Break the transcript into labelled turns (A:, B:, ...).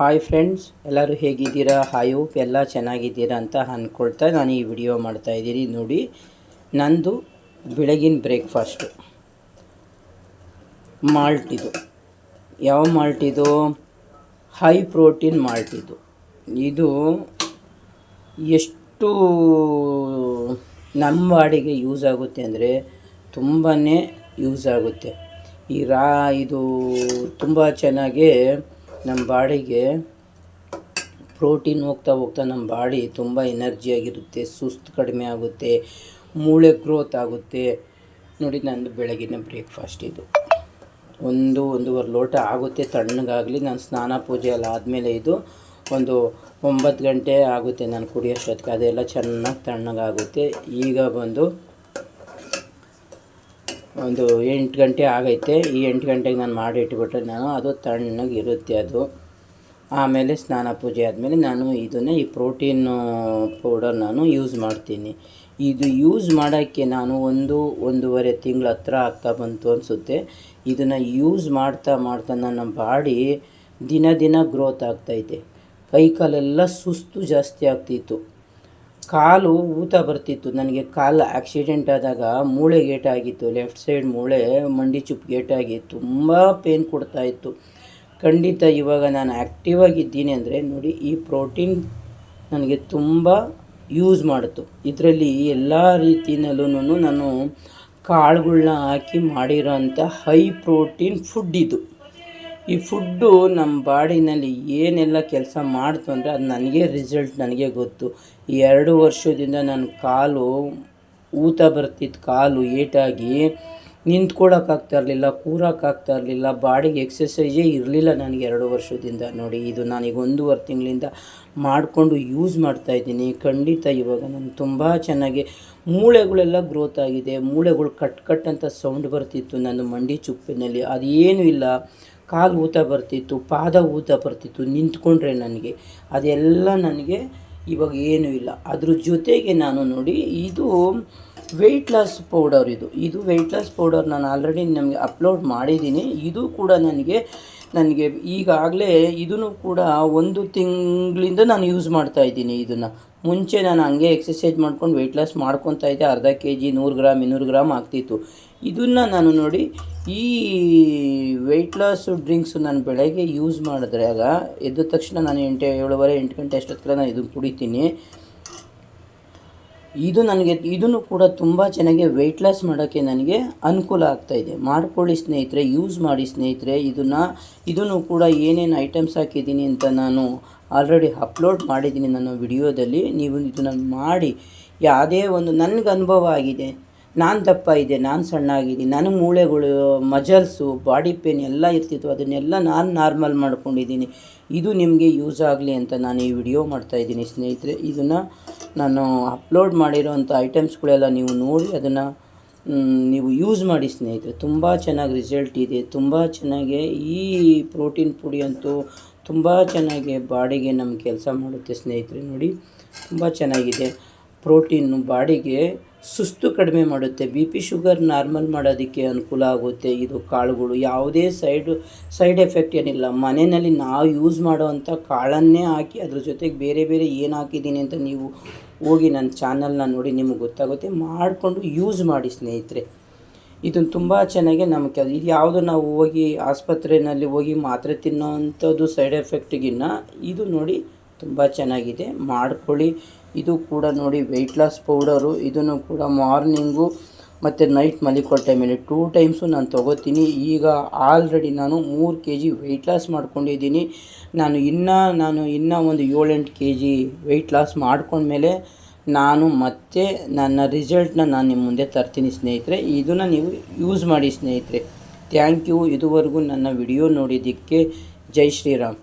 A: Hi friends ಎಲ್ಲರೂ ಹೇಗಿದ್ದೀರಾ? Hi hope ಎಲ್ಲ ಚೆನ್ನಾಗಿದ್ದೀರಾ ಅಂತ ಅಂದ್ಕೊಳ್ತಾ ನಾನು ಈ ವಿಡಿಯೋ ಮಾಡ್ತಾ ಇದ್ದೀನಿ. ನೋಡಿ, ನಂದು ಬೆಳಗಿನ ಬ್ರೇಕ್ಫಾಸ್ಟು ಮಾಲ್ಟ್ ಇದು. ಯಾವ ಮಾಲ್ಟ್ ಇದು? ಹೈ ಪ್ರೋಟೀನ್ ಮಾಲ್ಟ್ ಇದು. ಇದು ಎಷ್ಟು ನಮ್ಮ ಬಾಡಿಗೆ ಯೂಸ್ ಆಗುತ್ತೆ ಅಂದರೆ ತುಂಬಾ ಯೂಸ್ ಆಗುತ್ತೆ. ಈ ರಾ, ಇದು ತುಂಬ ಚೆನ್ನಾಗಿ ನಮ್ಮ ಬಾಡಿಗೆ ಪ್ರೋಟೀನ್ ಹೋಗ್ತಾ ಹೋಗ್ತಾ ನಮ್ಮ ಬಾಡಿ ತುಂಬ ಎನರ್ಜಿಯಾಗಿರುತ್ತೆ ಸುಸ್ತು ಕಡಿಮೆ ಆಗುತ್ತೆ, ಮೂಳೆ ಗ್ರೋತ್ ಆಗುತ್ತೆ. ನೋಡಿ ನಂದು ಬೆಳಗಿನ ಬ್ರೇಕ್ಫಾಸ್ಟ್ ಇದು. ಒಂದು, ಒಂದೂವರೆ ಲೋಟ ಆಗುತ್ತೆ ತಣ್ಣಗಾಗಲಿ. ನಾನು ಸ್ನಾನ ಪೂಜೆ ಎಲ್ಲ ಆದಮೇಲೆ ಇದು ಒಂದು ಒಂಬತ್ತು ಗಂಟೆ ಆಗುತ್ತೆ ನಾನು ಕುಡಿಯೋಷ್ಟೊತ್ತಿಗೆ. ಅದೆಲ್ಲ ಚೆನ್ನಾಗಿ ತಣ್ಣಗಾಗುತ್ತೆ. ಈಗ ಬಂದು ಒಂದು ಎಂಟು ಗಂಟೆ ಆಗೈತೆ. ಈ ಎಂಟು ಗಂಟೆಗೆ ನಾನು ಮಾಡಿ ಇಟ್ಬಿಟ್ರೆ ನಾನು ಅದು ತಣ್ಣಗಿರುತ್ತೆ ಅದು. ಆಮೇಲೆ ಸ್ನಾನ ಪೂಜೆ ಆದಮೇಲೆ ನಾನು ಇದನ್ನೇ ಈ ಪ್ರೋಟೀನು ಪೌಡರ್ ನಾನು ಯೂಸ್ ಮಾಡ್ತೀನಿ. ಇದು ಯೂಸ್ ಮಾಡೋಕ್ಕೆ ನಾನು ಒಂದು ಒಂದೂವರೆ ತಿಂಗಳ ಹತ್ರ ಆಗ್ತಾ ಬಂತು ಅನಿಸುತ್ತೆ. ಇದನ್ನು ಯೂಸ್ ಮಾಡ್ತಾ ಮಾಡ್ತಾ ನನ್ನ ಬಾಡಿ ದಿನ ದಿನ ಗ್ರೋತ್ ಆಗ್ತೈತೆ. ಕೈ ಕಾಲೆಲ್ಲ ಸುಸ್ತು ಜಾಸ್ತಿ ಆಗ್ತಿತ್ತು. ಕಾಲು ಊತ ಬರ್ತಿತ್ತು. ನನಗೆ ಕಾಲು ಆಕ್ಸಿಡೆಂಟ್ ಆದಾಗ ಮೂಳೆ ಗೇಟಾಗಿತ್ತು. ಲೆಫ್ಟ್ ಸೈಡ್ ಮೂಳೆ, ಮಂಡಿ ಚುಪ್ ಗೇಟಾಗಿ ತುಂಬ ಪೇನ್ ಕೊಡ್ತಾ ಇತ್ತು. ಖಂಡಿತ ಇವಾಗ ನಾನು ಆ್ಯಕ್ಟಿವ್ ಆಗಿದ್ದೀನಿ ಅಂದರೆ ನೋಡಿ, ಈ ಪ್ರೋಟೀನ್ ನನಗೆ ತುಂಬ ಯೂಸ್ ಮಾಡಿತು ಇದರಲ್ಲಿ ಎಲ್ಲ ರೀತಿಯಲ್ಲೂ ನಾನು ಕಾಳುಗಳ್ನ ಹಾಕಿ ಮಾಡಿರೋಂಥ ಹೈ ಪ್ರೋಟೀನ್ ಫುಡ್ ಇದು. ಈ ಫುಡ್ಡು ನಮ್ಮ ಬಾಡಿನಲ್ಲಿ ಏನೆಲ್ಲ ಕೆಲಸ ಮಾಡ್ತು ಅಂದರೆ ಅದು ನನಗೆ ರಿಸಲ್ಟ್ ನನಗೆ ಗೊತ್ತು. ಈ ಎರಡು ವರ್ಷದಿಂದ ನನ್ನ ಕಾಲು ಊತ ಬರ್ತಿತ್ತು ಕಾಲು ಏಟಾಗಿ. ನಿಂತ್ಕೊಳ್ಳೋಕ್ಕಾಗ್ತಾ ಇರಲಿಲ್ಲ, ಕೂರೋಕ್ಕಾಗ್ತಾ ಇರಲಿಲ್ಲ, ಬಾಡಿಗೆ ಎಕ್ಸಸೈಸೇ ಇರಲಿಲ್ಲ ನನಗೆ ಎರಡು ವರ್ಷದಿಂದ. ನೋಡಿ, ಇದು ನಾನೀಗ ಒಂದೂವರೆ ತಿಂಗಳಿಂದ ಮಾಡಿಕೊಂಡು ಯೂಸ್ ಮಾಡ್ತಾಯಿದ್ದೀನಿ ಖಂಡಿತ ಇವಾಗ ನಾನು ತುಂಬ ಚೆನ್ನಾಗಿ ಮೂಳೆಗಳೆಲ್ಲ ಗ್ರೋತ್ ಆಗಿದೆ. ಮೂಳೆಗಳು ಕಟ್ ಕಟ್ ಅಂತ ಸೌಂಡ್ ಬರ್ತಿತ್ತು ನನ್ನ ಮಂಡಿ ಚುಪ್ಪಿನಲ್ಲಿ. ಅದೇನೂ ಇಲ್ಲ. ಕಾಲು ಊತ ಬರ್ತಿತ್ತು, ಪಾದ ಊತ ಬರ್ತಿತ್ತು, ನಿಂತ್ಕೊಂಡ್ರೆ ನನಗೆ. ಅದೆಲ್ಲ ನನಗೆ ಇವಾಗ ಏನೂ ಇಲ್ಲ. ಅದ್ರ ಜೊತೆಗೆ ನಾನು ನೋಡಿ, ಇದು ವೆಯ್ಟ್ ಲಾಸ್ ಪೌಡರ್ ಇದು. ಇದು ವೆಯ್ಟ್ ಲಾಸ್ ಪೌಡರ್ ನಾನು ಆಲ್ರೆಡಿ ನಮಗೆ ಅಪ್ಲೋಡ್ ಮಾಡಿದ್ದೀನಿ. ಇದು ಕೂಡ ನನಗೆ ನನಗೆ ಈಗಾಗಲೇ ಇದನ್ನು ಕೂಡ ಒಂದು ತಿಂಗಳಿಂದ ನಾನು ಯೂಸ್ ಮಾಡ್ತಾ ಇದ್ದೀನಿ ಇದನ್ನು. ಮುಂಚೆ ನಾನು ಹಂಗೆ ಎಕ್ಸಸೈಸ್ ಮಾಡ್ಕೊಂಡು ವೆಯ್ಟ್ ಲಾಸ್ ಮಾಡ್ಕೊತಾ ಇದ್ದೆ. ಅರ್ಧ ಕೆ ಜಿ ನೂರು ಗ್ರಾಮ್, ಇನ್ನೂರು ಗ್ರಾಮ್ ಆಗ್ತಿತ್ತು. ಇದನ್ನು ನಾನು ನೋಡಿ ಈ ವೆಯ್ಟ್ ಲಾಸ್ ಡ್ರಿಂಕ್ಸು ನಾನು ಬೆಳಗ್ಗೆ ಯೂಸ್ ಮಾಡಿದ್ರೆ ಆಗ ಎದ್ದ ತಕ್ಷಣ ನಾನು ಎಂಟು, ಏಳುವರೆ, ಎಂಟು ಗಂಟೆ ಅಷ್ಟೊತ್ತಿಗೆ ನಾನು ಇದನ್ನು ಕುಡಿತೀನಿ. ಇದು ನನಗೆ, ಇದನ್ನು ಕೂಡ ತುಂಬ ಚೆನ್ನಾಗಿ ವೆಯ್ಟ್ ಲಾಸ್ ಮಾಡೋಕ್ಕೆ ನನಗೆ ಅನುಕೂಲ ಆಗ್ತಾಯಿದೆ ಮಾಡ್ಕೊಳ್ಳಿ ಸ್ನೇಹಿತರೆ ಯೂಸ್ ಮಾಡಿ ಸ್ನೇಹಿತರೆ, ಇದನ್ನು ಇದನ್ನು ಕೂಡ ಏನೇನು ಐಟಮ್ಸ್ ಹಾಕಿದ್ದೀನಿ ಅಂತ ನಾನು ಆಲ್ರೆಡಿ ಅಪ್ಲೋಡ್ ಮಾಡಿದ್ದೀನಿ ನನ್ನ ವಿಡಿಯೋದಲ್ಲಿ ನೀವು ಇದನ್ನು ಮಾಡಿ, ಯಾವುದೇ ಒಂದು, ನನಗೆ ಅನುಭವ ಆಗಿದೆ. ನಾನು ದಪ್ಪ ಇದೆ, ನಾನು ಸಣ್ಣ ಆಗಿದ್ದೀನಿ ನನಗೆ ಮೂಳೆಗಳು, ಮಜಲ್ಸು, ಬಾಡಿ ಪೇನ್ ಎಲ್ಲ ಇರ್ತಿತ್ತು, ಅದನ್ನೆಲ್ಲ ನಾನು ನಾರ್ಮಲ್ ಮಾಡ್ಕೊಂಡಿದ್ದೀನಿ. ಇದು ನಿಮಗೆ ಯೂಸ್ ಆಗಲಿ ಅಂತ ನಾನು ಈ ವಿಡಿಯೋ ಮಾಡ್ತಾಯಿದ್ದೀನಿ ಸ್ನೇಹಿತರೆ. ಇದನ್ನು ನಾನು ಅಪ್ಲೋಡ್ ಮಾಡಿರೋವಂಥ ಐಟಮ್ಸ್ಗಳೆಲ್ಲ ನೀವು ನೋಡಿ ಅದನ್ನು ನೀವು ಯೂಸ್ ಮಾಡಿ ಸ್ನೇಹಿತರೆ. ತುಂಬ ಚೆನ್ನಾಗಿ ರಿಸಲ್ಟ್ ಇದೆ, ತುಂಬ ಚೆನ್ನಾಗಿ ಈ ಪ್ರೋಟೀನ್ ಪುಡಿ ಅಂತೂ ತುಂಬ ಚೆನ್ನಾಗಿ ಬಾಡಿಗೆ ನಮ್ಮ ಕೆಲಸ ಮಾಡುತ್ತೆ ಸ್ನೇಹಿತರೆ. ನೋಡಿ, ತುಂಬ ಚೆನ್ನಾಗಿದೆ. ಪ್ರೋಟೀನು ಬಾಡಿಗೆ ಸುಸ್ತು ಕಡಿಮೆ ಮಾಡುತ್ತೆ. ಬಿ ಪಿ ಶುಗರ್ ನಾರ್ಮಲ್ ಮಾಡೋದಕ್ಕೆ ಅನುಕೂಲ ಆಗುತ್ತೆ. ಇದು ಕಾಳುಗಳು ಯಾವುದೇ ಸೈಡು, ಸೈಡ್ ಎಫೆಕ್ಟ್ ಏನಿಲ್ಲ. ಮನೆಯಲ್ಲಿ ನಾವು ಯೂಸ್ ಮಾಡೋವಂಥ ಕಾಳನ್ನೇ ಹಾಕಿ ಅದ್ರ ಜೊತೆಗೆ ಬೇರೆ ಬೇರೆ ಏನು ಹಾಕಿದ್ದೀನಿ ಅಂತ ನೀವು ಹೋಗಿ ನನ್ನ ಚಾನಲ್ನ ನೋಡಿ ನಿಮಗೆ ಗೊತ್ತಾಗುತ್ತೆ. ಮಾಡಿಕೊಂಡು ಯೂಸ್ ಮಾಡಿ ಸ್ನೇಹಿತರೆ. ಇದನ್ನು ತುಂಬ ಚೆನ್ನಾಗಿ ಕೆಲ ಇದು ಯಾವುದು ನಾವು ಹೋಗಿ ಆಸ್ಪತ್ರೆಯಲ್ಲಿ ಹೋಗಿ ಮಾತ್ರೆ ತಿನ್ನೋವಂಥದ್ದು ಸೈಡ್ ಎಫೆಕ್ಟಿಗಿನ್ನ ಇದು ನೋಡಿ ತುಂಬ ಚೆನ್ನಾಗಿದೆ. ಮಾಡ್ಕೊಳ್ಳಿ. ಇದು ಕೂಡ ನೋಡಿ ವೆಯ್ಟ್ ಲಾಸ್ ಪೌಡರು ಇದನ್ನು ಕೂಡ ಮಾರ್ನಿಂಗು ಮತ್ತು ನೈಟ್ ಮಲಿಕೋ ಟೈಮಲ್ಲಿ ಟೂ ಟೈಮ್ಸು ನಾನು ತೊಗೋತೀನಿ. ಈಗ ಆಲ್ರೆಡಿ ನಾನು ಮೂರು ಕೆ ಜಿ ವೆಯ್ಟ್ ಲಾಸ್ ಮಾಡ್ಕೊಂಡಿದ್ದೀನಿ. ನಾನು ಇನ್ನೂ ನಾನು ಇನ್ನೂ ಒಂದು ಏಳೆಂಟು ಕೆ ಜಿ ವೆಯ್ಟ್ ಲಾಸ್ ಮಾಡ್ಕೊಂಡ್ಮೇಲೆ ನಾನು ಮತ್ತೆ ನನ್ನ ರಿಸಲ್ಟ್ನ ನಾನು ನಿಮ್ಮ ಮುಂದೆ ತರ್ತೀನಿ ಸ್ನೇಹಿತರೆ. ಇದನ್ನು ನೀವು ಯೂಸ್ ಮಾಡಿ ಸ್ನೇಹಿತರೆ. ಥ್ಯಾಂಕ್ ಯು ಇದುವರೆಗೂ ನನ್ನ ವಿಡಿಯೋ ನೋಡಿದ್ದಕ್ಕೆ ಜೈ ಶ್ರೀರಾಮ್.